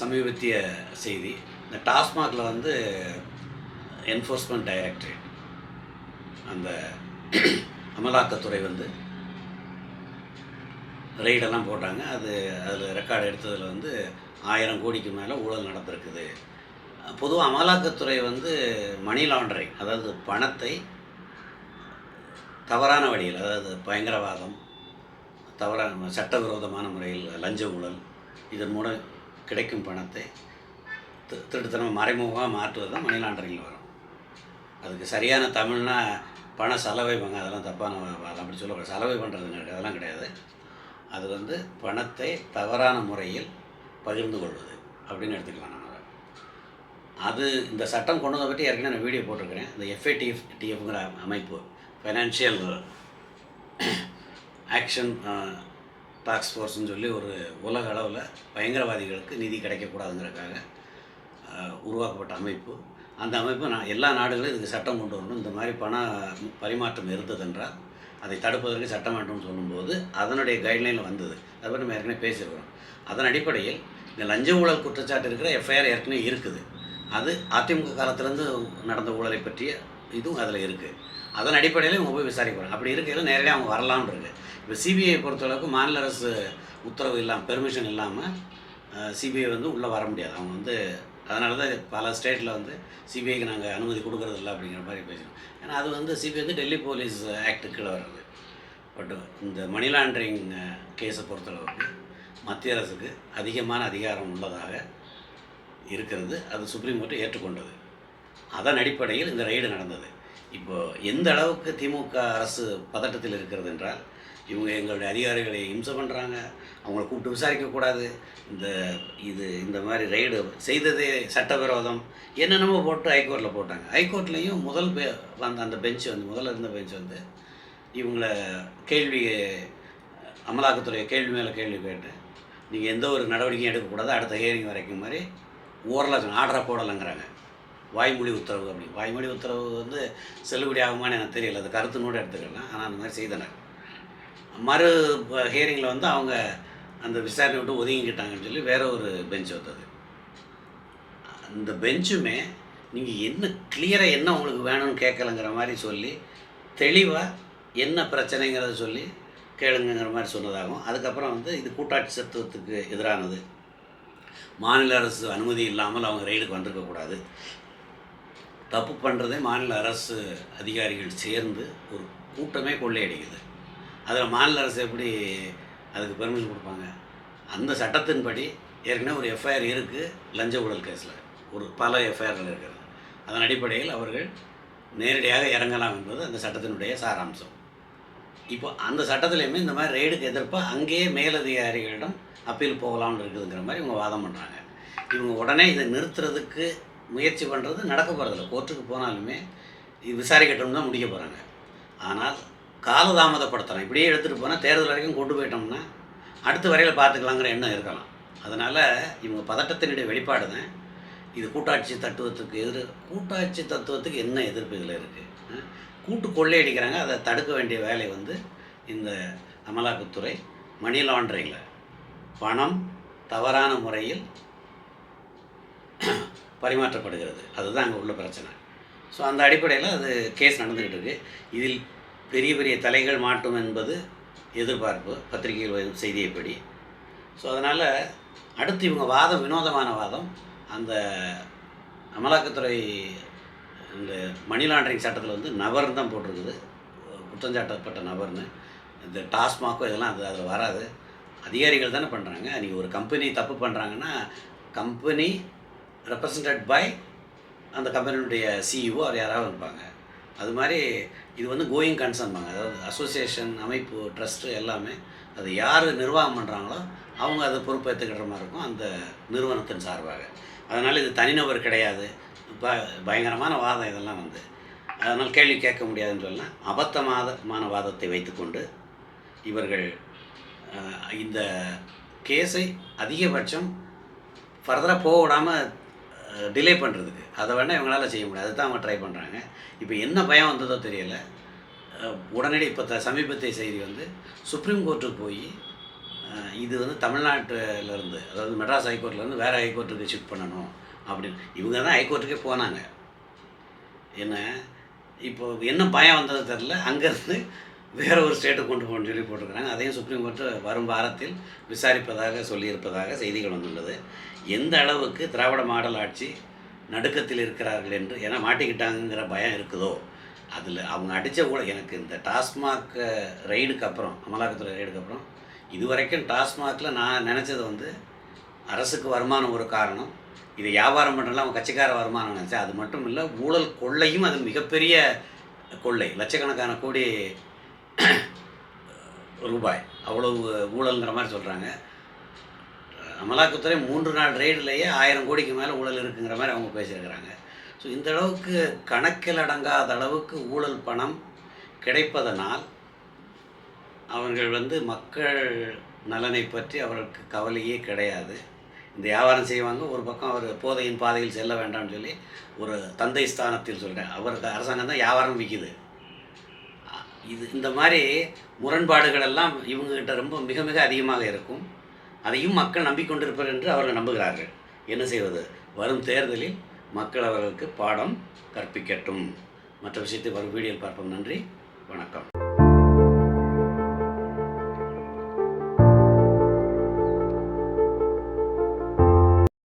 சமீபத்திய செய்தி. இந்த டாஸ்மாகில் வந்து என்ஃபோர்ஸ்மெண்ட் டைரக்டரேட் அந்த அமலாக்கத்துறை வந்து ரெய்டெல்லாம் போட்டாங்க. அது அதில் ரெக்கார்டு எடுத்ததில் வந்து ஆயிரம் கோடிக்கு மேலே ஊழல் நடந்திருக்குது. பொதுவாக அமலாக்கத்துறை வந்து மணி லாண்டரிங் அதாவது பணத்தை தவறான வழியில் அதாவது பயங்கரவாதம் தவறான சட்டவிரோதமான முறையில் லஞ்ச ஊழல் இதன் மூலம் கிடைக்கும் பணத்தை தி- திருட்டுத்தனமாக மறைமுகமாக மாற்றுவது தான் மணி லாண்டரிங்கில் வரும். அதுக்கு சரியான தமிழ்னா பண செலவை பங்க அதெல்லாம் தப்பான அப்படி சொல்ல சலவை பண்ணுறது அதெல்லாம் கிடையாது. அது வந்து பணத்தை தவறான முறையில் பகிர்ந்து கொள்வது அப்படின்னு எடுத்துக்கலாம் நம்ம. அது இந்த சட்டம் கொண்டு வந்த பற்றி ஏற்கனவே நான் வீடியோ போட்டிருக்கிறேன். இந்த எஃப்ஏடிஎஃப் டிஎஃப்ங்கிற அமைப்பு ஃபைனான்ஷியல் ஆக்ஷன் டாக்ஸ் ஃபோர்ஸ்னு சொல்லி ஒரு உலக அளவில் பயங்கரவாதிகளுக்கு நிதி கிடைக்கக்கூடாதுங்கிறதுக்காக உருவாக்கப்பட்ட அமைப்பு. அந்த அமைப்பு நான் எல்லா நாடுகளும் இதுக்கு சட்டம் கொண்டு வரணும். இந்த மாதிரி பண பரிமாற்றம் இருந்ததென்றால் அதை தடுப்பதற்கு சட்டம் வேண்டும்னு சொல்லும்போது அதனுடைய கைட்லைனில் வந்தது. அதை பற்றி நம்ம ஏற்கனவே பேசியிருக்கிறோம். அதன் அடிப்படையில் இந்த லஞ்ச ஊழல் குற்றச்சாட்டு இருக்கிற எஃப்ஐஆர் ஏற்கனவே இருக்குது. அது அதிமுக காலத்திலேருந்து நடந்த ஊழலை பற்றிய இதுவும் அதில் இருக்குது. அதன் அடிப்படையில் இவங்க போய் விசாரிக்க போகிறாங்க அப்படி இருக்கையில் நேரடியாக அவங்க வரலான் இருக்குது இப்போ சிபிஐ பொறுத்தளவுக்கு மாநில அரசு உத்தரவு இல்லாமல் பெர்மிஷன் இல்லாமல் சிபிஐ வந்து உள்ளே வர முடியாது. அவங்க வந்து அதனால தான் பல ஸ்டேட்டில் வந்து சிபிஐக்கு நாங்கள் அனுமதி கொடுக்கறது இல்லை அப்படிங்கிற மாதிரி பேசுகிறோம் ஏன்னா அது வந்து சிபிஐ வந்து டெல்லி போலீஸ் ஆக்டு கீழே வர்றது. பட் இந்த மணி லாண்ட்ரிங் கேஸை பொறுத்தளவுக்கு மத்திய அரசுக்கு அதிகமான அதிகாரம் உள்ளதாக இருக்கிறது. அது சுப்ரீம் கோர்ட்டு ஏற்றுக்கொண்டது. அதன் அடிப்படையில் இந்த ரெய்டு நடந்தது. இப்போ எந்த அளவுக்கு திமுக அரசு பதட்டத்தில் இருக்கிறது என்றால் இவங்க எங்களுடைய அதிகாரிகளை இம்சை பண்ணுறாங்க அவங்கள கூப்பிட்டு விசாரிக்கக்கூடாது இந்த இது இந்த மாதிரி ரெய்டு செய்ததே சட்டவிரோதம். என்னென்னமோ போட்டு ஹைகோர்ட்டில் போட்டாங்க. ஹைகோர்ட்லேயும் முதல் பெ வந்த அந்த பெஞ்ச் வந்து முதல்ல இருந்த பெஞ்ச் வந்து இவங்கள கேள்வி அமலாக்கத்துறை கேள்வி மேலே கேள்வி கேட்டு நீங்கள் எந்த ஒரு நடவடிக்கையும் எடுக்கக்கூடாது. அடுத்த ஹியரிங் வரைக்கும் மாதிரி ஓரளவு ஆர்டரை போடலைங்கிறாங்க. வாய்மொழி உத்தரவு அப்படி. வாய்மொழி உத்தரவு வந்து செல்லுபடி ஆகுமான்னு எனக்கு தெரியல. அது கருத்துனோடு எடுத்துக்கலாம். ஆனால் அந்த மாதிரி செய்தனர். மறு ஹியரிங்கில் வந்து அவங்க அந்த விசாரணை விட்டு ஒதுங்கிக்கிட்டாங்கன்னு சொல்லி வேற ஒரு பெஞ்ச் வந்தது. அந்த பெஞ்சுமே நீங்கள் என்ன கிளியராக என்ன உங்களுக்கு வேணும்னு கேட்கலங்கிற மாதிரி சொல்லி தெளிவாக என்ன பிரச்சனைங்கிறத சொல்லி கேளுங்கங்கிற மாதிரி சொன்னதாகும் அதுக்கப்புறம் வந்து இது கூட்டாட்சி சத்துவத்துக்கு எதிரானது. மாநில அரசு அனுமதி இல்லாமல் அவங்க ரெய்டுக்கு வந்திருக்கக்கூடாது. தப்பு பண்ணுறதே மாநில அரசு அதிகாரிகள் சேர்ந்து ஒரு கூட்டமே கொள்ளையடிக்குது. அதில் மாநில அரசு எப்படி அதுக்கு பெர்மிஷன் கொடுப்பாங்க? அந்த சட்டத்தின்படி ஏற்கனவே ஒரு எஃப்ஐஆர் இருக்குது லஞ்ச ஊழல் கேஸில். ஒரு பல எஃப்ஐஆர்கள் இருக்கிறது. அதன் அடிப்படையில் அவர்கள் நேரடியாக இறங்கலாம் என்பது அந்த சட்டத்தினுடைய சாராம்சம். இப்போ அந்த சட்டத்துலேயுமே இந்த மாதிரி ரெய்டுக்கு எதிர்ப்பாக அங்கேயே மேலதிகாரிகளிடம் அப்பீல் போகலாம்னு இருக்குதுங்கிற மாதிரி இவங்க வாதம் பண்ணுறாங்க இவங்க உடனே இதை நிறுத்துறதுக்கு முயற்சி பண்ணுறது நடக்க போகிறதில்ல கோர்ட்டுக்கு போனாலுமே இது விசாரிக்கட்டும் தான் முடிக்க போகிறாங்க ஆனால் காலதாமதப்படுத்தலாம். இப்படியே எடுத்துகிட்டு போனால் தேர்தல் வரைக்கும் கொண்டு போயிட்டோம்னா அடுத்த வரையில் பார்த்துக்கலாங்கிற எண்ணம் இருக்கலாம். அதனால் இவங்க பதட்டத்தினுடைய வெளிப்பாடு தான். இது கூட்டாட்சி தத்துவத்துக்கு எதிர் கூட்டாட்சி தத்துவத்துக்கு என்ன எதிர்ப்பு இதில் இருக்குது கூட்டு கொள்ளையடிக்கிறாங்க அதை தடுக்க வேண்டிய வேலை வந்து இந்த அமலாக்கத்துறை மணி லாண்டரிங்கில் பணம் தவறான முறையில் பரிமாற்றப்படுகிறது. அதுதான் அங்கே உள்ள பிரச்சனை. ஸோ அந்த அடிப்படையில் அது கேஸ் நடந்துக்கிட்டு இருக்கு இதில் பெரிய பெரிய தலைகள் மாட்டும் என்பது எதிர்பார்ப்பு பத்திரிகைகள் வரும் செய்தியைப்படி ஸோ அதனால் அடுத்து இவங்க வாதம் வினோதமான வாதம் அந்த அமலாக்கத்துறை இந்த மணி லாண்டரிங் சட்டத்தில் வந்து நபர்னு தான் போட்டிருக்குது. குற்றஞ்சாட்டப்பட்ட நபர்னு. இந்த டாஸ்மாகோ இதெல்லாம் அது அதில் வராது. அதிகாரிகள் தானே பண்ணுறாங்க நீங்கள் ஒரு கம்பெனி தப்பு பண்ணுறாங்கன்னா கம்பெனி ரெப்ரசன்டட் பை அந்த கம்பெனியுடைய சிஇஓ அவர் யாராவது இருப்பாங்க. அது மாதிரி இது வந்து கோயிங் கன்சர்ன் பாங்க. அதாவது அசோசியேஷன் அமைப்பு ட்ரஸ்ட்டு எல்லாமே அது யார் நிர்வாகம் பண்ணுறாங்களோ அவங்க அதை பொறுப்பேற்றுக்கிற மாதிரி இருக்கும் அந்த நிறுவனத்தின் சார்பாக. அதனால் இது தனிநபர் கிடையாது. ப பயங்கரமான வாதம் இதெல்லாம் வந்து. அதனால் கேள்வி கேட்க முடியாதுன்னு சொல்லலாம் அபத்தமாதமான வாதத்தை வைத்துக்கொண்டு இவர்கள் இந்த கேஸை அதிகபட்சம் ஃபர்தராக போக விடாமல் டிலே பண்ணுறதுக்கு அதை வேணால் இவங்களால் செய்ய முடியாது. அதுதான் அவங்க ட்ரை பண்ணுறாங்க இப்போ என்ன பயம் வந்ததோ தெரியல. உடனடி இப்போ த சமீபத்திய செய்தி வந்து சுப்ரீம் கோர்ட்டுக்கு போய் இது வந்து தமிழ்நாட்டிலேருந்து அதாவது மெட்ராஸ் ஹைகோர்ட்லேருந்து வேறு ஹைகோர்ட்டுக்கு ஷிஃப்ட் பண்ணணும் அப்படின்னு. இவங்க தான் ஹைகோர்ட்டுக்கே போனாங்க. என்ன? இப்போ என்ன பயம் வந்ததோ தெரில அங்கேருந்து வேற ஒரு ஸ்டேட்டுக்கு கொண்டு போகணும்னு சொல்லி போட்டிருக்கிறாங்க. அதையும் சுப்ரீம் கோர்ட்டு வரும் வாரத்தில் விசாரிப்பதாக சொல்லியிருப்பதாக செய்திகள் வந்துள்ளது. எந்த அளவுக்கு திராவிட மாடல் ஆட்சி நடுக்கத்தில் இருக்கிறார்கள் என்று ஏன்னா மாட்டிக்கிட்டாங்கங்கிற பயம் இருக்குதோ? அதில் அவங்க அடித்த கூட எனக்கு இந்த டாஸ்மாக் ரெய்டுக்கு அப்புறம் அமலாக்கத்துறை ரெய்டுக்கு அப்புறம் இதுவரைக்கும் டாஸ்மாகில் நான் நினச்சது வந்து அரசுக்கு வருமானம் ஒரு காரணம். இது வியாபாரம் பண்ணுறதுல அவங்க கட்சிக்கார வருமானம் நினச்சேன். அது மட்டும் இல்லை ஊழல் கொள்ளையும் அது மிகப்பெரிய கொள்ளை. லட்சக்கணக்கான கோடி ரூபாய். அவ்வளவு ஊழல்ங்கிற மாதிரி சொல்கிறாங்க அமலாக்கத்துறை மூன்று நாள் ரெய்டுலேயே ஆயிரம் கோடிக்கு மேலே ஊழல் இருக்குங்கிற மாதிரி அவங்க பேசியிருக்கிறாங்க. ஸோ இந்த அளவுக்கு கணக்கில் அடங்காத அளவுக்கு ஊழல் பணம் கிடைப்பதனால் அவர்கள் வந்து மக்கள் நலனை பற்றி அவர்களுக்கு கவலையே கிடையாது. இந்த வியாபாரம் செய்வாங்க. ஒரு பக்கம் அவர் போதையின் பாதையில் செல்ல வேண்டாம்னு சொல்லி ஒரு தந்தை ஸ்தானத்தில் சொல்கிறேன் அவருக்கு அரசாங்கம் தான் வியாபாரம் விற்கிது இது இந்த மாதிரி முரண்பாடுகள் எல்லாம் இவங்ககிட்ட ரொம்ப மிக மிக அதிகமாக இருக்கும். அதையும் மக்கள் நம்பிக்கொண்டிருப்பர் என்று அவர்கள் நம்புகிறார்கள். என்ன செய்வது? வரும் தேர்தலில் மக்கள் அவர்களுக்கு பாடம் கற்பிக்கட்டும். மற்ற விஷயத்தை வரும் வீடியோவில் பார்ப்போம். நன்றி. வணக்கம்.